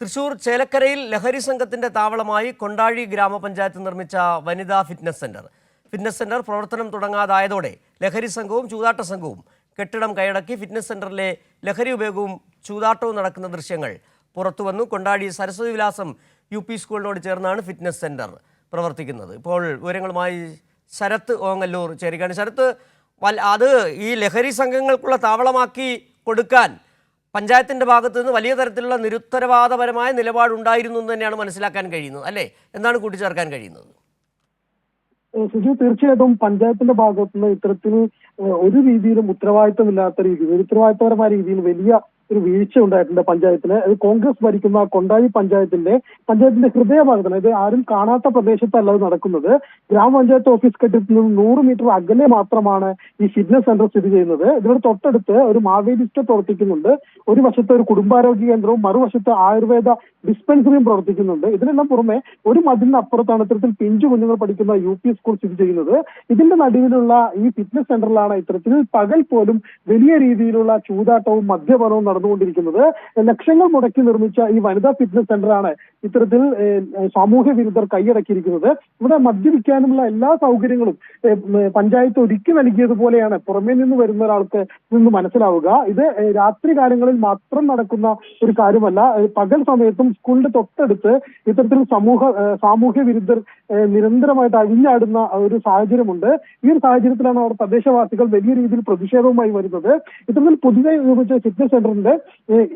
തൃശൂർ ചേലക്കരയിൽ ലഹരി സംഘത്തിന്റെ താവളമായി കൊണ്ടാഴി ഗ്രാമപഞ്ചായത്ത് നിർമ്മിച്ച വനിതാ ഫിറ്റ്നസ് സെന്റർ. ഫിറ്റ്നസ് സെന്റർ പ്രവർത്തനം തുടങ്ങാതായതോടെ ലഹരി സംഘവും ചൂതാട്ട സംഘവും കെട്ടിടം കൈയടക്കി ഫിറ്റ്നസ് സെന്ററിലെ ലഹരി ഉപയോഗവും ചൂതാട്ടവും നടക്കുന്ന ദൃശ്യങ്ങൾ പുറത്തുവന്നു കൊണ്ടാടി സരസ്വതി വിലാസം യു പി സ്കൂളിനോട് ചേർന്നാണ് ഫിറ്റ്നസ് സെന്റർ പ്രവർത്തിക്കുന്നത്. ഇപ്പോൾ വിവരങ്ങളുമായി ശരത്ത് ഓങ്ങല്ലൂർ ചേരുകയാണ്. ശരത്ത് അത് ഈ ലഹരി സംഘങ്ങൾക്കുള്ള താവളമാക്കി കൊടുക്കാൻ പഞ്ചായത്തിന്റെ ഭാഗത്തു നിന്ന് വലിയ തരത്തിലുള്ള നിരുത്തരവാദപരമായ നിലപാടുണ്ടായിരുന്നു എന്ന് തന്നെയാണ് മനസ്സിലാക്കാൻ കഴിയുന്നത് അല്ലേ? എന്താണ് കൂട്ടിച്ചേർക്കാൻ കഴിയുന്നത്? സുജി തീർച്ചയായിട്ടും പഞ്ചായത്തിന്റെ ഭാഗത്തുനിന്ന് ഇത്തരത്തിൽ ഒരു രീതിയിലും ഉത്തരവാദിത്തമില്ലാത്ത രീതിയിൽ ഉത്തരവാദിത്തപരമായ രീതിയിൽ വലിയ ഒരു വീഴ്ച ഉണ്ടായിട്ടുണ്ട് പഞ്ചായത്തിന്. അത് കോൺഗ്രസ് ഭരിക്കുന്ന കൊണ്ടാഴി പഞ്ചായത്തിന്റെ പഞ്ചായത്തിന്റെ ഹൃദയഭാഗത്താണ്. ഇത് ആരും കാണാത്ത പ്രദേശത്തല്ല അത് നടക്കുന്നത്. ഗ്രാമപഞ്ചായത്ത് ഓഫീസ് കെട്ടിടത്തിൽ നിന്ന് നൂറ് മീറ്റർ അകലെ മാത്രമാണ് ഈ ഫിറ്റ്നസ് സെന്റർ സ്ഥിതി ചെയ്യുന്നത്. ഇതിനോട് തൊട്ടടുത്ത് ഒരു മാവേലിസ്റ്റ് പ്രവർത്തിക്കുന്നുണ്ട്. ഒരു വശത്ത് ഒരു കുടുംബാരോഗ്യ കേന്ദ്രവും മറുവശത്ത് ആയുർവേദ ഡിസ്പെൻസറിയും പ്രവർത്തിക്കുന്നുണ്ട്. ഇതിനെല്ലാം പുറമെ ഒരു മതിലിന് അപ്പുറത്താണ് ഇത്തരത്തിൽ പിഞ്ചു കുഞ്ഞുങ്ങൾ പഠിക്കുന്ന യു പി സ്കൂൾ സ്ഥിതി ചെയ്യുന്നത്. ഇതിന്റെ നടുവിലുള്ള ഈ ഫിറ്റ്നസ് സെന്ററിലാണ് ഇത്തരത്തിൽ പകൽ പോലും വലിയ രീതിയിലുള്ള ചൂതാട്ടവും മദ്യപാനവും നടന്നുകൊണ്ടിരിക്കുന്നത്. ലക്ഷങ്ങൾ മുടക്കി നിർമ്മിച്ച ഈ വനിതാ ഫിറ്റ്നസ് സെന്ററാണ് ഇത്തരത്തിൽ സാമൂഹ്യ വിരുദ്ധർ കൈയടക്കിയിരിക്കുന്നത്. ഇവിടെ മദ്യപിക്കാനുള്ള എല്ലാ സൗകര്യങ്ങളും പഞ്ചായത്ത് ഒരുക്കി നൽകിയതുപോലെയാണ്. പുറമേ നിന്ന് വരുന്ന ഒരാൾക്ക് നിന്ന് മനസ്സിലാവുക. ഇത് രാത്രി കാലങ്ങളിൽ മാത്രം നടക്കുന്ന ഒരു കാര്യമല്ല. പകൽ സമയത്തും സ്കൂളിന്റെ തൊട്ടടുത്ത് ഇത്തരത്തിൽ സമൂഹ സാമൂഹ്യ വിരുദ്ധർ നിരന്തരമായിട്ട് അഴിഞ്ഞാടുന്ന ഒരു സാഹചര്യമുണ്ട്. ഈ ഒരു സാഹചര്യത്തിലാണ് അവിടെ തദ്ദേശവാസികൾ വലിയ രീതിയിൽ പ്രതിഷേധവുമായി വരുന്നത്. ഇത്തരത്തിൽ പുതിയ നിർമ്മിച്ച ഫിറ്റ്നസ് സെന്ററിന്റെ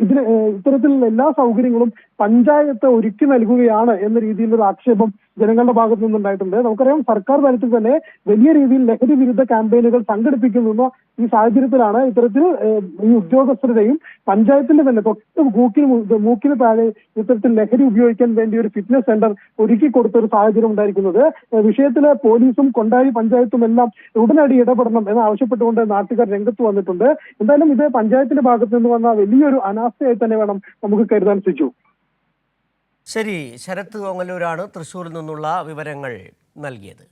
ഇതിന് ഇത്തരത്തിലുള്ള എല്ലാ സൗകര്യങ്ങളും പഞ്ചായത്ത് ഒരുക്കി നൽകുകയാണ് എന്ന രീതിയിലൊരു ആക്ഷേപം ജനങ്ങളുടെ ഭാഗത്തു നിന്നുണ്ടായിട്ടുണ്ട്. നമുക്കറിയാം സർക്കാർ തലത്തിൽ തന്നെ വലിയ രീതിയിൽ ലഹരി വിരുദ്ധ ക്യാമ്പയിനുകൾ സംഘടിപ്പിക്കുന്ന ഈ സാഹചര്യത്തിലാണ് ഇത്തരത്തിൽ ഈ ഉദ്യോഗസ്ഥരുടെയും പഞ്ചായത്തിന്റെ തന്നെ തൊട്ട് മൂക്കിന് മൂക്കിന് താഴെ ഇത്തരത്തിൽ ലഹരി ഉപയോഗിക്കാൻ വേണ്ടി ഒരു ഫിറ്റ്നസ് സെന്റർ ഒരുക്കി കൊടുത്ത ഒരു സാഹചര്യം ഉണ്ടായിരിക്കുന്നത്. വിഷയത്തിൽ പോലീസും കൊണ്ടാരി പഞ്ചായത്തും എല്ലാം ഉടനടി ഇടപെടണം എന്ന് ആവശ്യപ്പെട്ടുകൊണ്ട് നാട്ടുകാർ രംഗത്ത് വന്നിട്ടുണ്ട്. എന്തായാലും ഇത് പഞ്ചായത്തിന്റെ ഭാഗത്ത് നിന്ന് വന്ന വലിയൊരു അനാസ്ഥയായി തന്നെ വേണം നമുക്ക് കരുതാൻ സിജു. ശരി ശരത് ഓങ്ങല്ലൂരാണ് തൃശ്ശൂരിൽ നിന്നുള്ള വിവരങ്ങൾ നൽകിയത്.